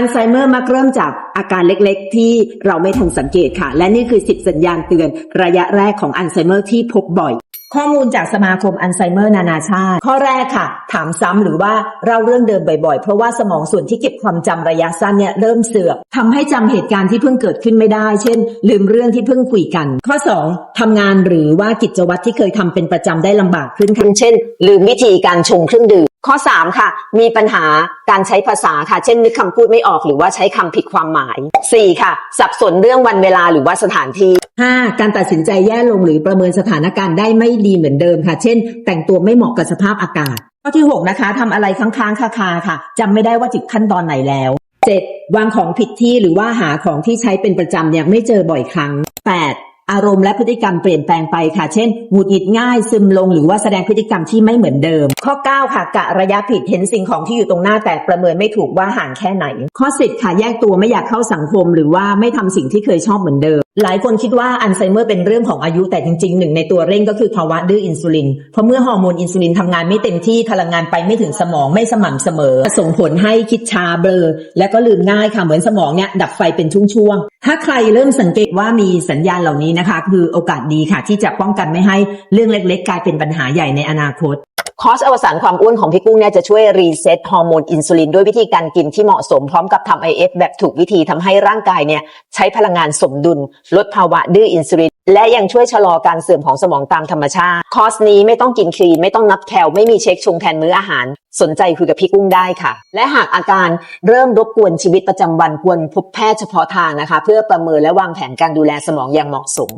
อัลไซเมอร์มักเริ่มจากอาการเล็กๆ ที่เราไม่ทันสังเกตค่ะ และนี่คือ 10 สัญญาณเตือน ระยะแรกของอัลไซเมอร์ที่พบบ่อย ข้อมูลจากสมาคมอัลไซเมอร์นานาชาติ ข้อแรกค่ะ ถามซ้ำหรือว่าเล่าเรื่องเดิมบ่อยๆ เพราะว่าสมองส่วนที่เก็บความจำระยะสั้นเนี่ยเริ่มเสื่อมทำให้จำเหตุการณ์ที่เพิ่งเกิดขึ้นไม่ได้ เช่น ลืมเรื่องที่เพิ่งคุยกัน ข้อ 2ทำงานหรือว่ากิจวัตรที่เคยทำเป็นประจำได้ลำบากขึ้นค่ะเช่น ลืมวิธีการชงเครื่องดื่มข้อ 3 ค่ะ มีปัญหาการใช้ภาษาค่ะ เช่นนึกคำพูดไม่ออกหรือว่าใช้คำผิดความหมาย 4 ค่ะ สับสนเรื่องวันเวลาหรือว่าสถานที่ 5. การตัดสินใจแย่ลงหรือประเมินสถานการณ์ได้ไม่ดีเหมือนเดิมค่ะ เช่น แต่งตัวไม่เหมาะกับสภาพอากาศ ข้อที่ 6 นะคะทำอะไรค้างๆคาๆค่ะจำไม่ได้ว่าถึงขั้นตอนไหนแล้ว 7. วางของผิดที่หรือว่าหาของที่ใช้เป็นประจำเนี่ยไม่เจอบ่อยครั้ง 8. อารมณ์และพฤติกรรมเปลี่ยนแปลงไปค่ะ เช่น หงุดหงิดง่ายซึมลงหรือว่าแสดงพฤติกรรมที่ไม่เหมือนเดิม ข้อ 9 ค่ะ กะระยะผิดเห็นสิ่งของที่อยู่ตรงหน้าแต่ประเมินไม่ถูกว่าห่างแค่ไหน ข้อ 10 ค่ะ แยกตัวไม่อยากเข้าสังคม หรือว่าไม่ทำสิ่งที่เคยชอบเหมือนเดิมหลายคนคิดว่าอัลไซเมอร์เป็นเรื่องของอายุแต่จริงๆหนึ่งในตัวเร่งก็คือภาวะดื้ออินซูลิน เพราะเมื่อฮอร์โมนอินซูลินทำงานไม่เต็มที่พลังงานไปไม่ถึงสมองไม่สม่ำเสมอ ส่งผลให้คิดชาเบลอและก็ลืมง่ายค่ะเหมือนสมองเนี่ยดับไฟเป็นช่วงๆถ้าใครเริ่มสังเกตว่ามีสัญญาณเหล่านี้นะคะ คือโอกาสดีค่ะ ที่จะป้องกันไม่ให้เรื่องเล็ก ๆ กลายเป็นปัญหาใหญ่ในอนาคต คอร์สอวสานความอ้วนของพี่กุ้งเนี่ยจะช่วยรีเซ็ตฮอร์โมนอินซูลินด้วยวิธีการกินที่เหมาะสมพร้อมกับทำ IF แบบถูกวิธีทำให้ร่างกายเนี่ยใช้พลังงานสมดุล ลดภาวะดื้ออินซูลิน และยังช่วยชะลอการเสื่อมของสมองตามธรรมชาติ คอร์สนี้ไม่ต้องกินคลีน ไม่ต้องนับแคลไม่มีเช็คชงแทนมื้ออาหาร สนใจคุยกับพี่กุ้งได้ค่ะ และหากอาการเริ่มรบกวนชีวิตประจำวันควรพบแพทย์เฉพาะทางนะคะ เพื่อประเมินและวางแผนการดูแลสมองอย่างเหมาะสม